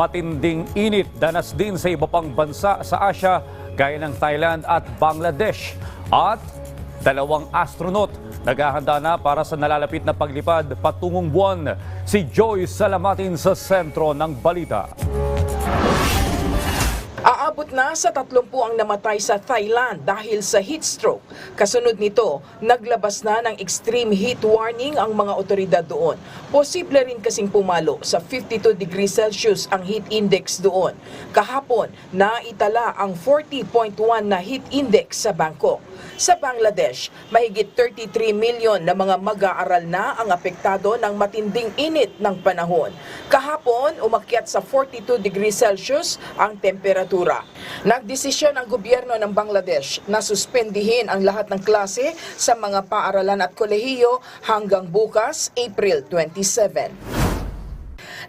matinding init danas din sa iba pang bansa sa Asia gaya ng Thailand at Bangladesh. At dalawang astronaut naghahanda na para sa nalalapit na paglipad patungong buwan. Si Joyce Salamatin sa sentro ng balita. Aabot na sa 30 ang namatay sa Thailand dahil sa heat stroke. Kasunod nito, naglabas na ng extreme heat warning ang mga otoridad doon. Posible rin kasing pumalo sa 52 degrees Celsius ang heat index doon. Kahapon, naitala ang 40.1 na heat index sa Bangkok. Sa Bangladesh, mahigit 33 milyon na mga mag-aaral na ang apektado ng matinding init ng panahon. Kahapon, umakyat sa 42 degrees Celsius ang temperatura. Nagdesisyon ang gobyerno ng Bangladesh na suspendihin ang lahat ng klase sa mga paaralan at kolehiyo hanggang bukas, April 27.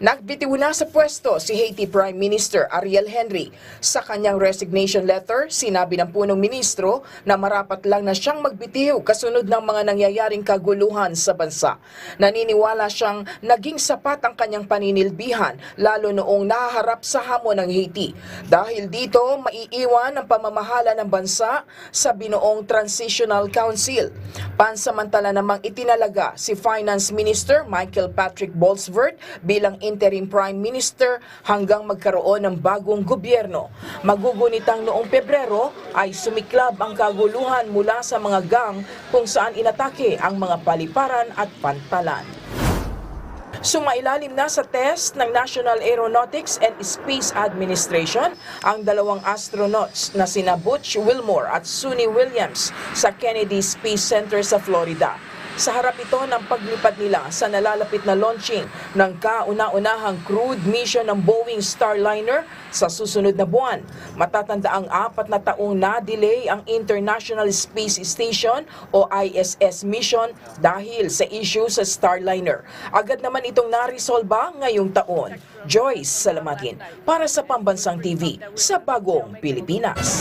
Nagbitiw na sa pwesto si Haiti Prime Minister Ariel Henry. Sa kanyang resignation letter, sinabi ng punong ministro na marapat lang na siyang magbitiw kasunod ng mga nangyayaring kaguluhan sa bansa. Naniniwala siyang naging sapat ang kanyang paninilbihan lalo noong nahaharap sa hamon ng Haiti. Dahil dito, maiiwan ang pamamahala ng bansa sa binuong Transitional Council. Pansamantala namang itinalaga si Finance Minister Michael Patrick Bolsvert bilang interim prime minister hanggang magkaroon ng bagong gobyerno. Magugunitang noong Pebrero ay sumiklab ang kaguluhan mula sa mga gang kung saan inatake ang mga paliparan at pantalan. Sumailalim na sa test ng National Aeronautics and Space Administration ang dalawang astronauts na sina Butch Wilmore at Suni Williams sa Kennedy Space Center sa Florida. Sa harap ito ng paglipad nila sa nalalapit na launching ng kauna-unahang crewed mission ng Boeing Starliner sa susunod na buwan. Matatanda ang apat na taong na-delay ang International Space Station o ISS mission dahil sa issue sa Starliner. Agad naman itong naresolba ngayong taon. Joyce Salamatin para sa Pambansang TV sa Bagong Pilipinas.